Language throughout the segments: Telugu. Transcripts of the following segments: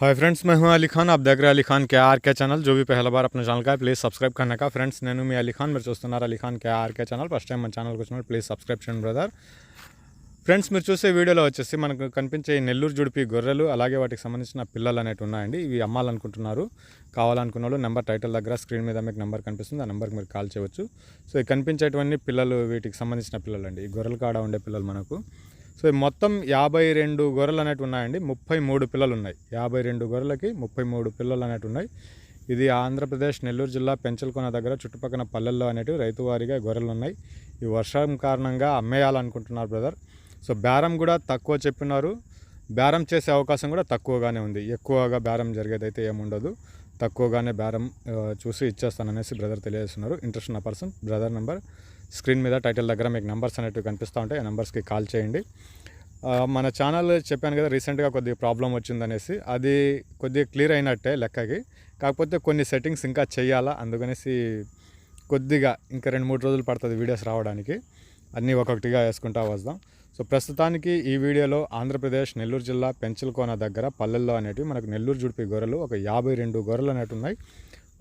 हाय फ्रेंड्स मैं हूं अली खान आप देख रहे हैं अली खान के आर के चैनल जो भी पहला बार अपने ఛానల్ का ప్లీజ్ సబ్స్క్రైబ్ करने का ఫ్రెండ్స్ నేను మీ అలీ ఖాన్ మీరు చూస్తున్నారు Ali Khan K RK channel first time మన ఛానల్కి వచ్చినప్పుడు ప్లీజ్ సబ్స్క్రైబ్ చేయండి బ్రదర్ ఫ్రెండ్స్ మీరు చూసే వీడియోలో వచ్చేసి మనకు కనిపించే ఈ నెల్లూరు జుడిపి గొర్రెలు అలాగే వాటికి సంబంధించిన పిల్లలు అనేవి ఉన్నాయండి ఇవి అమ్మాలనుకుంటున్నారు కావాలనుకున్న వాళ్ళు నెంబర్ టైటిల్ దగ్గర స్క్రీన్ మీద మీకు నెంబర్ కనిపిస్తుంది ఆ నెంబర్కి మీరు కాల్ చేయవచ్చు సో ఈ కనిపించేటువంటి పిల్లలు వీటికి సంబంధించిన పిల్లలు అండి ఈ గొర్రెల కాడ ఉండే పిల్లలు మనకు సో మొత్తం యాభై రెండు గొర్రెలు అనేవి ఉన్నాయండి. ముప్పై మూడు పిల్లలు ఉన్నాయి యాభై రెండు గొర్రెలకి ముప్పై మూడు పిల్లలు అనేవి ఉన్నాయి. ఇది ఆంధ్రప్రదేశ్ నెల్లూరు జిల్లా పెంచలకొన దగ్గర చుట్టుపక్కల పల్లెల్లో అనేటివి రైతువారీగా గొర్రెలు ఉన్నాయి ఈ వర్షం కారణంగా అమ్మేయాలనుకుంటున్నారు బ్రదర్. సో బేరం కూడా తక్కువ చెప్పినారు. బేరం చేసే అవకాశం కూడా తక్కువగానే ఉంది. ఎక్కువగా బేరం జరిగేదైతే ఏముండదు. తక్కువగానే బేరం చూసి ఇచ్చేస్తాననేసి బ్రదర్ తెలియజేస్తున్నారు. ఇంట్రెస్ట్ ఉన్న పర్సన్ బ్రదర్ నెంబర్ స్క్రీన్ మీద టైటిల్ దగ్గర మీకు నెంబర్స్ అనేటివి కనిపిస్తూ ఉంటాయి. ఆ నెంబర్స్కి కాల్ చేయండి. మన ఛానల్ చెప్పాను కదా రీసెంట్గా కొద్దిగా ప్రాబ్లం వచ్చిందనేసి అది కొద్దిగా క్లియర్ అయినట్టే లెక్కకి. కాకపోతే కొన్ని సెట్టింగ్స్ ఇంకా చేయాలా అందుకనేసి కొద్దిగా ఇంకా రెండు మూడు రోజులు పడుతుంది వీడియోస్ రావడానికి. అన్నీ ఒక్కొక్కటిగా వేసుకుంటా వస్తాం. సో ప్రస్తుతానికి ఈ వీడియోలో ఆంధ్రప్రదేశ్ నెల్లూరు జిల్లా పెంచలకోన దగ్గర పల్లెల్లో అనేటివి మనకు నెల్లూరు జుడిపి గొర్రెలు ఒక యాభై రెండు గొర్రెలు అనేటివి ఉన్నాయి.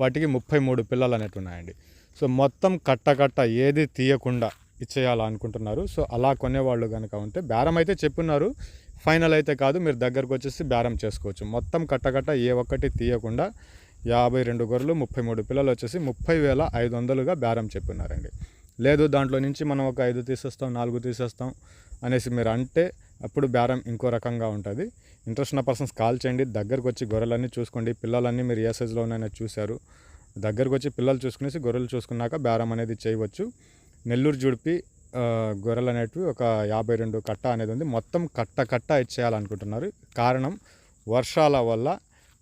వాటికి ముప్పై మూడు పిల్లలు అనేవి ఉన్నాయండి. సో మొత్తం కట్ట కట్ట ఏది తీయకుండా ఇచ్చేయాలనుకుంటున్నారు. సో అలా కొనేవాళ్ళు కనుక ఉంటే బేరం అయితే చెప్పున్నారు. ఫైనల్ అయితే కాదు మీరు దగ్గరకు వచ్చేసి బేరం చేసుకోవచ్చు. మొత్తం కట్టకట్ట ఏ ఒక్కటి తీయకుండా యాభై రెండు గొర్రెలు ముప్పై మూడు పిల్లలు వచ్చేసి ముప్పై వేల ఐదు వందలుగా బేరం చెప్పినారండి లేదు దాంట్లో నుంచి మనం ఒక ఐదు తీసేస్తాం నాలుగు తీసేస్తాం అనేసి మీరు అంటే అప్పుడు బేరం ఇంకో రకంగా ఉంటుంది. ఇంట్రెస్ట్ ఉన్న పర్సన్స్ కాల్ చేయండి. దగ్గరకు వచ్చి గొర్రెలన్నీ చూసుకోండి. పిల్లలన్నీ మీరు ఏ సైజులో ఉన్నాయని చూశారు. దగ్గరకు వచ్చి పిల్లలు చూసుకునేసి గొర్రెలు చూసుకున్నాక బేరం అనేది చేయవచ్చు. నెల్లూరు జుడిపి గొర్రెలు అనేటివి ఒక యాభై రెండు కట్ట అనేది ఉంది. మొత్తం కట్ట కట్ట ఇచ్చేయాలనుకుంటున్నారు. కారణం వర్షాల వల్ల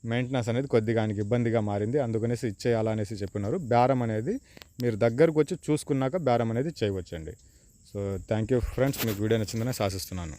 మెయింటెనెన్స్ అనేది కొద్దిగా ఆయనకి ఇబ్బందిగా మారింది. అందుకనేసి ఇచ్చేయాలనేసి చెప్పినారు. బేరం అనేది మీరు దగ్గరకు వచ్చి చూసుకున్నాక బేరం అనేది చేయవచ్చండి. సో థ్యాంక్ యూ ఫ్రెండ్స్ మీకు వీడియో నచ్చిందని ఆశిస్తున్నాను.